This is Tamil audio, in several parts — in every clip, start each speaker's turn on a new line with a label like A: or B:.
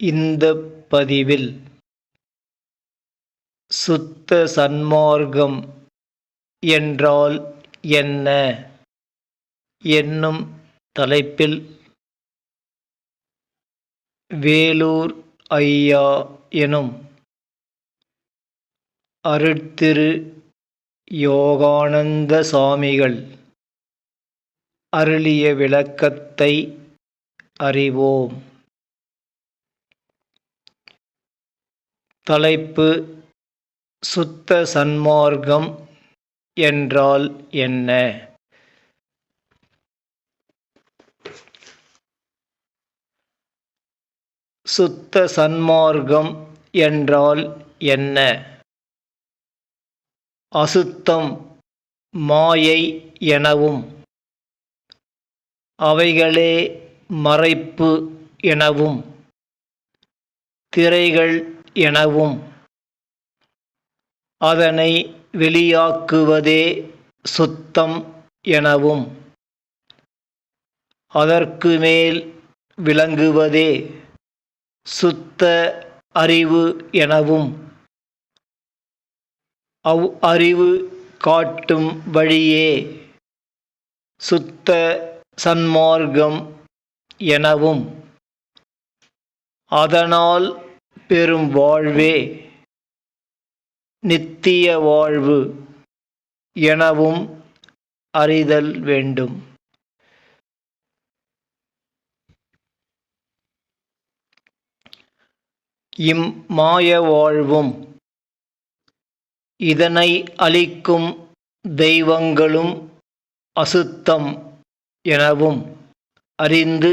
A: இந்த பதிவில் சுத்த சன்மார்க்கம் என்றால் என்ன என்னும் தலைப்பில் வேலூர் ஐயா எனும் அருட்திரு யோகானந்த சாமிகள் அருளிய விளக்கத்தை அறிவோம். தலைப்பு சுத்த சன்மார்க்கம் என்றால் என்ன? சுத்த சன்மார்க்கம் என்றால் என்ன? அசுத்தம் மாயை எனவும் அவைகளே மறைப்பு எனவும் திரைகள் எனவும் அதனை வெளியாக்குவதே சுத்தம் எனவும் அதற்கு மேல் விளங்குவதே சுத்த அறிவு எனவும் அவ் அறிவு காட்டும் வழியே சுத்த சன்மார்க்கம் எனவும் அதனால் பெரும் வாழ்வே. நித்திய வாழ்வு எனவும் அறிதல் வேண்டும். இம் மாய வாழ்வும் இதனை அளிக்கும் தெய்வங்களும் அசுத்தம் எனவும் அறிந்து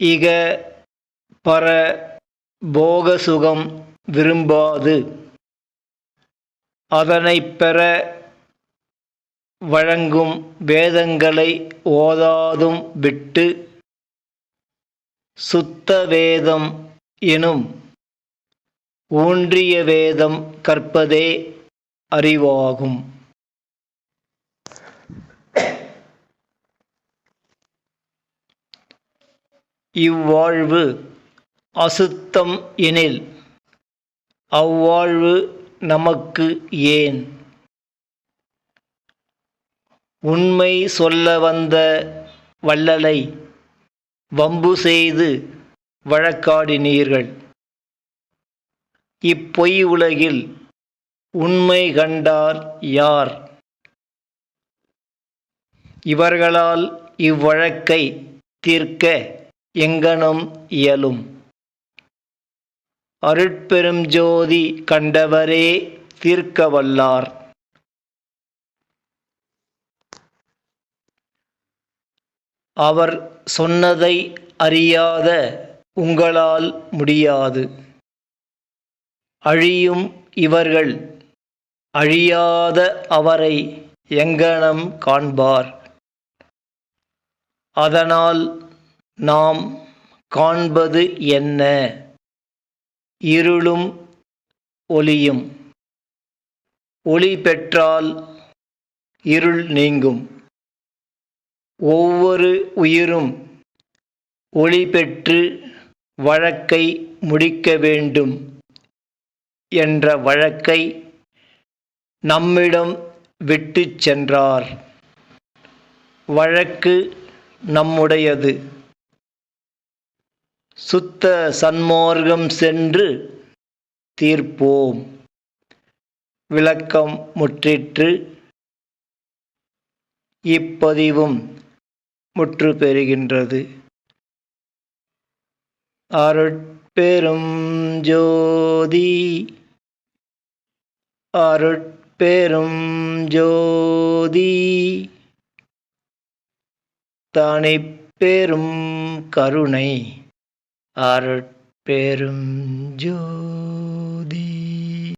A: இக பர போகசுகம் விரும்பாது. அதனை பெற வழங்கும் வேதங்களை ஓதாதும் விட்டு சுத்த வேதம் எனும் ஊன்றிய வேதம் கற்பதே அறிவாகும். இவ்வாழ்வு அசுத்தம் எனில் அவ்வாழ்வு நமக்கு ஏன்? உண்மை சொல்ல வந்த வள்ளலை வம்பு செய்து வழக்காடினீர்கள். இப்பொய் உலகில் உண்மை கண்டார் யார்? இவர்களால் இவ்வழக்கை தீர்க்க எங்கனும் இயலும்? அருட்பெரும் ஜோதி கண்டவரே தீர்க்க வல்லார் அவர் சொன்னதை அறியாத உங்களால் முடியாது. அழியும் இவர்கள் அழியாத அவரை எங்கனம் காண்பார். அதனால் நாம் காண்பது என்ன? இருளும் ஒளியும். ஒளி பெற்றால் இருள் நீங்கும். ஒவ்வொரு உயிரும் ஒளி பெற்று வழக்கை முடிக்க வேண்டும் என்ற வழக்கை நம்மிடம் விட்டுச் சென்றார். வழக்கு நம்முடையது. சுத்த சன்மார்க்கம் சென்று தீர்ப்போம். விளக்கம் முற்றிற்று. இப்பதிவும் முற்று பெறுகின்றது. அருட்பெரும் ஜோதி. அருட்பெரும் ஜோதி. தனிப்பெரும் கருணை. அருட்பெரும் ஜோ